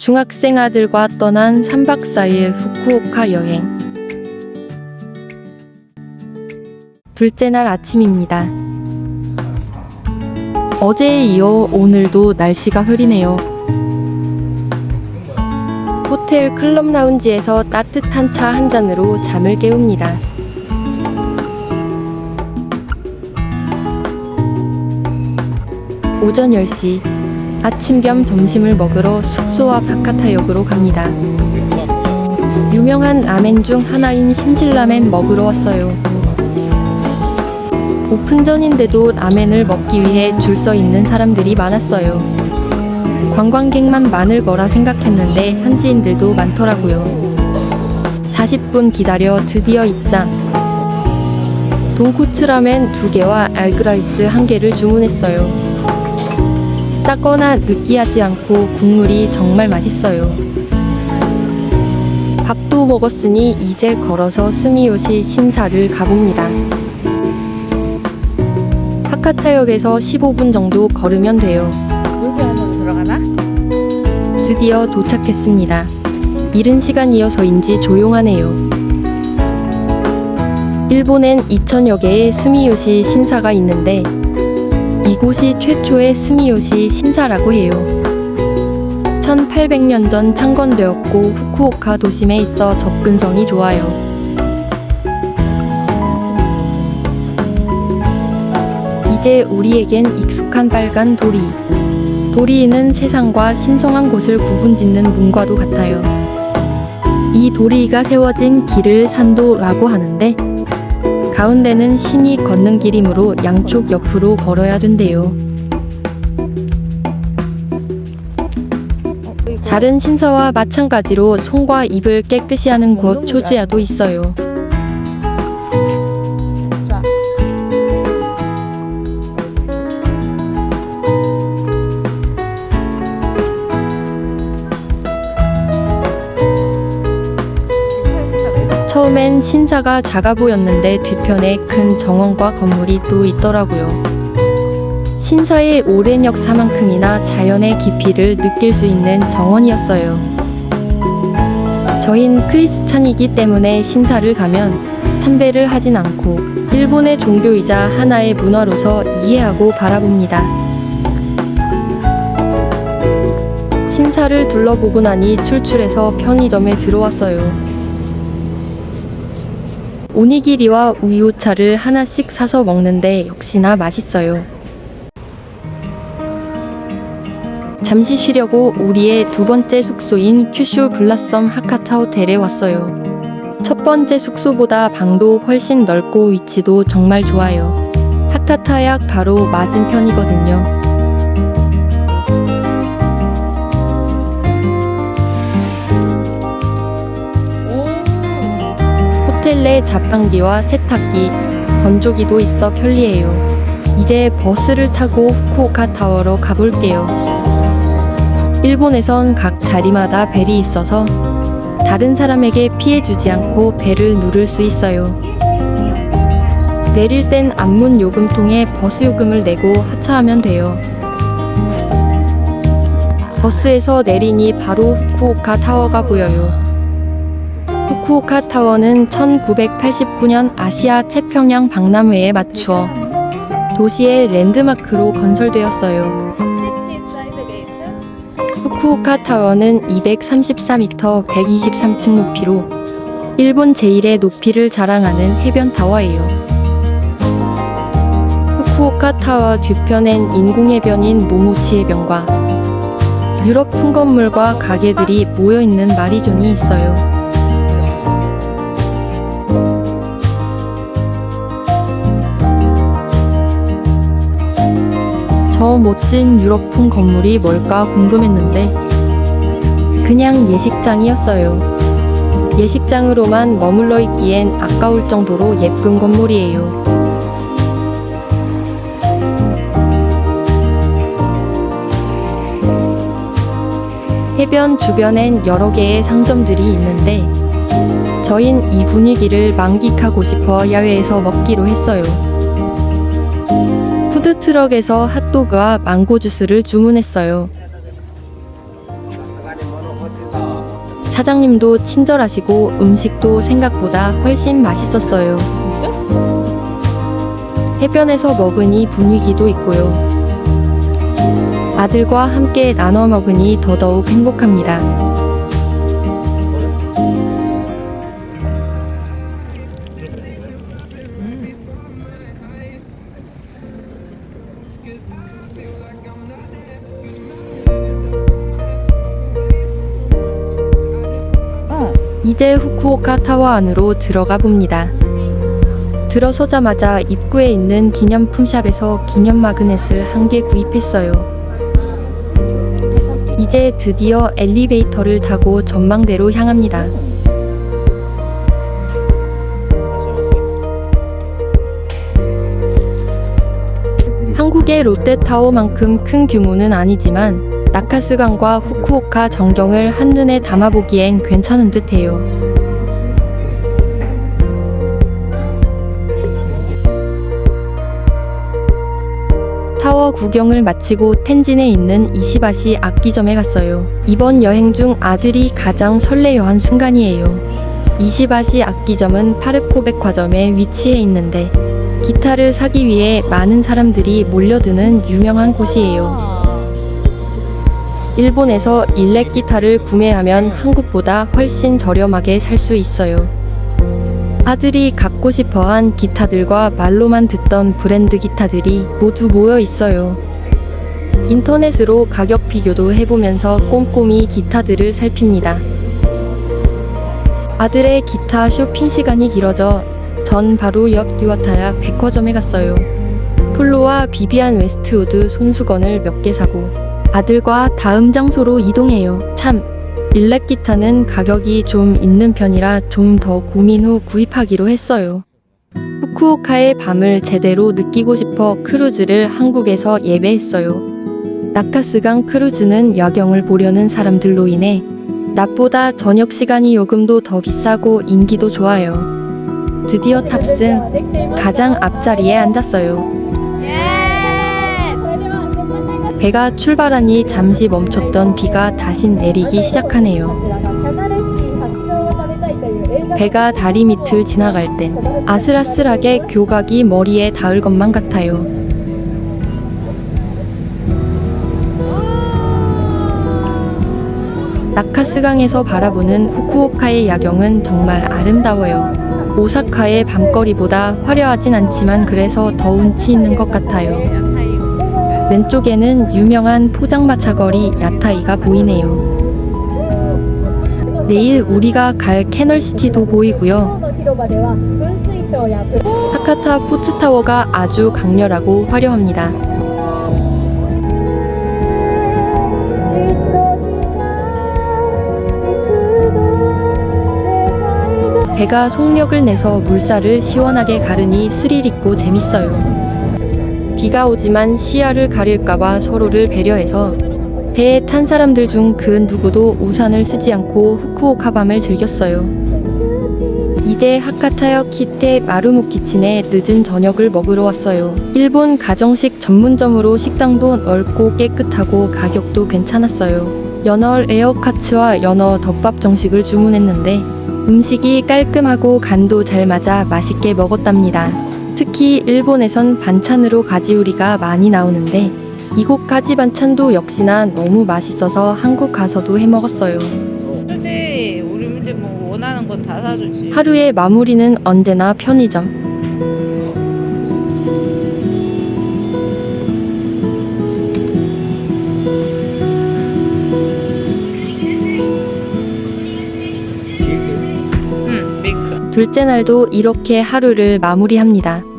중학생 아들과 떠난 3박 4일 후쿠오카 여행. 둘째 날 아침입니다. 어제에 이어 오늘도 날씨가 흐리네요. 호텔 클럽 라운지에서 따뜻한 차 한 잔으로 잠을 깨웁니다. 오전 10시 아침 겸 점심을 먹으러 숙소와 바카타역으로 갑니다. 유명한 라멘 중 하나인 신실라멘 먹으러 왔어요. 오픈 전인데도 라멘을 먹기 위해 줄 서 있는 사람들이 많았어요. 관광객만 많을 거라 생각했는데 현지인들도 많더라고요. 40분 기다려 드디어 입장. 돈코츠 라멘 2개와 알그라이스 1개를 주문했어요. 짜거나 느끼하지 않고 국물이 정말 맛있어요. 밥도 먹었으니 이제 걸어서 스미요시 신사를 가봅니다. 하카타역에서 15분 정도 걸으면 돼요. 여기 안으로 들어가나? 드디어 도착했습니다. 이른 시간이어서인지 조용하네요. 일본엔 2000여 개의 스미요시 신사가 있는데 이곳이 최초의 스미요시 신사라고 해요. 1800년 전 창건되었고 후쿠오카 도심에 있어 접근성이 좋아요. 이제 우리에겐 익숙한 빨간 도리. 도리이는 세상과 신성한 곳을 구분짓는 문과도 같아요. 이 도리가 세워진 길을 산도라고 하는데 가운데는 신이 걷는 길이므로 양쪽 옆으로 걸어야 된대요. 다른 신사와 마찬가지로 손과 입을 깨끗이 하는 곳 초지야도 있어요. 처음엔 신사가 작아 보였는데 뒤편에 큰 정원과 건물이 또 있더라고요. 신사의 오랜 역사만큼이나 자연의 깊이를 느낄 수 있는 정원이었어요. 저흰 크리스찬이기 때문에 신사를 가면 참배를 하진 않고 일본의 종교이자 하나의 문화로서 이해하고 바라봅니다. 신사를 둘러보고 나니 출출해서 편의점에 들어왔어요. 오니기리와 우유차를 하나씩 사서 먹는데 역시나 맛있어요. 잠시 쉬려고 우리의 두 번째 숙소인 큐슈 블라썸 하카타 호텔에 왔어요. 첫 번째 숙소보다 방도 훨씬 넓고 위치도 정말 좋아요. 하카타약 바로 맞은편이거든요. 호텔 내 자판기와 세탁기, 건조기도 있어 편리해요. 이제 버스를 타고 후쿠오카 타워로 가볼게요. 일본에선 각 자리마다 벨이 있어서 다른 사람에게 피해 주지 않고 벨을 누를 수 있어요. 내릴 땐 앞문 요금통에 버스 요금을 내고 하차하면 돼요. 버스에서 내리니 바로 후쿠오카 타워가 보여요. 후쿠오카 타워는 1989년 아시아 태평양 박람회에 맞추어 도시의 랜드마크로 건설되었어요. 후쿠오카 타워는 234m 123층 높이로 일본 제1의 높이를 자랑하는 해변 타워예요. 후쿠오카 타워 뒤편엔 인공해변인 모모치 해변과 유럽 풍건물과 가게들이 모여있는 마리존이 있어요. 저 멋진 유럽풍 건물이 뭘까 궁금했는데 그냥 예식장이었어요. 예식장으로만 머물러 있기엔 아까울 정도로 예쁜 건물이에요. 해변 주변엔 여러 개의 상점들이 있는데 저흰 이 분위기를 만끽하고 싶어 야외에서 먹기로 했어요. 푸드트럭에서 핫도그와 망고 주스를 주문했어요. 사장님도 친절하시고 음식도 생각보다 훨씬 맛있었어요. 해변에서 먹으니 분위기도 있고요. 아들과 함께 나눠 먹으니 더더욱 행복합니다. 이제 후쿠오카 타워 안으로 들어가 봅니다. 들어서자마자 입구에 있는 기념품 샵에서 기념 마그넷을 한 개 구입했어요. 이제 드디어 엘리베이터를 타고 전망대로 향합니다. 한국의 롯데타워만큼 큰 규모는 아니지만 나카스강과 후쿠오카 정경을 한눈에 담아보기엔 괜찮은 듯해요. 타워 구경을 마치고 텐진에 있는 이시바시 악기점에 갔어요. 이번 여행 중 아들이 가장 설레어한 순간이에요. 이시바시 악기점은 파르코 백화점에 위치해 있는데 기타를 사기 위해 많은 사람들이 몰려드는 유명한 곳이에요. 일본에서 일렉 기타를 구매하면 한국보다 훨씬 저렴하게 살 수 있어요. 아들이 갖고 싶어 한 기타들과 말로만 듣던 브랜드 기타들이 모두 모여 있어요. 인터넷으로 가격 비교도 해보면서 꼼꼼히 기타들을 살핍니다. 아들의 기타 쇼핑 시간이 길어져 전 바로 옆 듀아타야 백화점에 갔어요. 폴로와 비비안 웨스트우드 손수건을 몇 개 사고 아들과 다음 장소로 이동해요. 참, 일렉 기타는 가격이 좀 있는 편이라 좀 더 고민 후 구입하기로 했어요. 후쿠오카의 밤을 제대로 느끼고 싶어 크루즈를 한국에서 예배했어요. 나카스강 크루즈는 야경을 보려는 사람들로 인해 낮보다 저녁 시간이 요금도 더 비싸고 인기도 좋아요. 드디어 탑승 가장 앞자리에 앉았어요. 배가 출발하니 잠시 멈췄던 비가 다시 내리기 시작하네요. 배가 다리 밑을 지나갈 땐 아슬아슬하게 교각이 머리에 닿을 것만 같아요. 나카스강에서 바라보는 후쿠오카의 야경은 정말 아름다워요. 오사카의 밤거리보다 화려하진 않지만 그래서 더 운치 있는 것 같아요. 왼쪽에는 유명한 포장마차 거리 야타이가 보이네요. 내일 우리가 갈 캐널시티도 보이고요. 하카타 포츠타워가 아주 강렬하고 화려합니다. 배가 속력을 내서 물살을 시원하게 가르니 스릴 있고 재밌어요. 비가 오지만 시야를 가릴까봐 서로를 배려해서 배에 탄 사람들 중 그 누구도 우산을 쓰지 않고 후쿠오카 밤을 즐겼어요. 이제 하카타역 키테 마루무키친에 늦은 저녁을 먹으러 왔어요. 일본 가정식 전문점으로 식당도 넓고 깨끗하고 가격도 괜찮았어요. 연어 에어카츠와 연어 덮밥 정식을 주문했는데 음식이 깔끔하고 간도 잘 맞아 맛있게 먹었답니다. 특히 일본에선 반찬으로 가지요리가 많이 나오는데 이곳 가지 반찬도 역시나 너무 맛있어서 한국 가서도 해 먹었어요. 주지. 우리 이제 뭐 원하는 건 다 사주지. 하루의 마무리는 언제나 편의점. 둘째 날도 이렇게 하루를 마무리합니다.